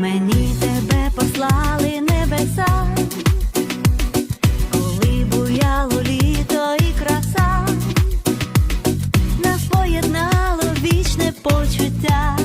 Мені тебе послали небеса, коли буяло літо і краса, нас поєднало вічне почуття.